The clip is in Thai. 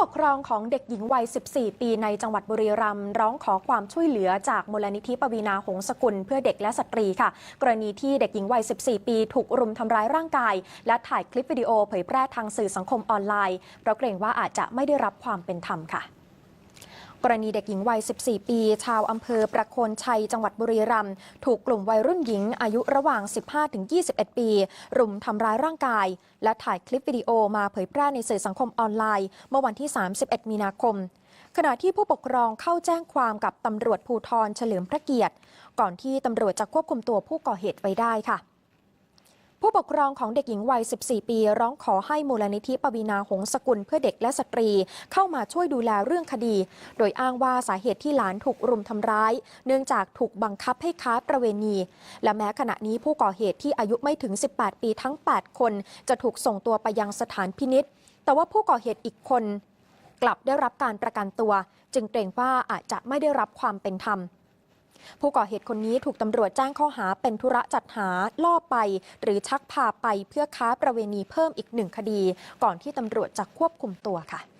ปกครองของเด็กหญิงวัย 14 ปีในจังหวัดบุรีรัมย์ร้องขอความช่วยเหลือจากมูลนิธิปวีนาหงสกุลเพื่อเด็กและสตรีค่ะ กรณีที่เด็กหญิงวัย 14 ปีถูกรุมทำร้ายร่างกาย และถ่ายคลิปวิดีโอเผยแพร่ทางสื่อสังคมออนไลน์เพราะเกรงว่าอาจจะไม่ได้รับความเป็นธรรมค่ะ กรณีเด็กหญิงวัย 14 ปี ชาวอำเภอประโคนชัย จังหวัดบุรีรัมย์ถูกกลุ่มวัยรุ่นหญิงอายุระหว่าง 15-21 ปี รุมทำร้ายร่างกาย และถ่ายคลิปวิดีโอมาเผยแพร่ในสื่อสังคมออนไลน์ เมื่อวันที่ 31 มีนาคมขณะที่ผู้ปกครองเข้าแจ้งความกับตำรวจภูทรเฉลิมพระเกียรติ ก่อนที่ตำรวจจะควบคุมตัวผู้ก่อเหตุไว้ได้ค่ะ ผู้ปกครองของเด็กหญิงวัย 14 ปี ร้องขอให้มูลนิธิปวีนาหงสกุลเพื่อเด็กและสตรี เข้ามาช่วยดูแลเรื่องคดี โดยอ้างว่าสาเหตุที่หลานถูกรุมทำร้าย เนื่องจากถูกบังคับให้ค้าประเวณี และแม้ขณะนี้ผู้ก่อเหตุที่อายุไม่ถึง 18 ปีทั้ง 8 คน จะถูกส่งตัวไปยังสถานพินิษแต่ว่าผู้ก่อเหตุอีกคน กลับได้รับการประกันตัว จึงเกรงว่าอาจจะไม่ได้รับความเป็นธรรม ผู้ก่อเหตุคนนี้ถูกตำรวจแจ้งข้อหาเป็นธุระจัดหาล่อไป หรือชักพาไปเพื่อค้าประเวณีเพิ่มอีกหนึ่งคดี ก่อนที่ตำรวจจะควบคุมตัวค่ะ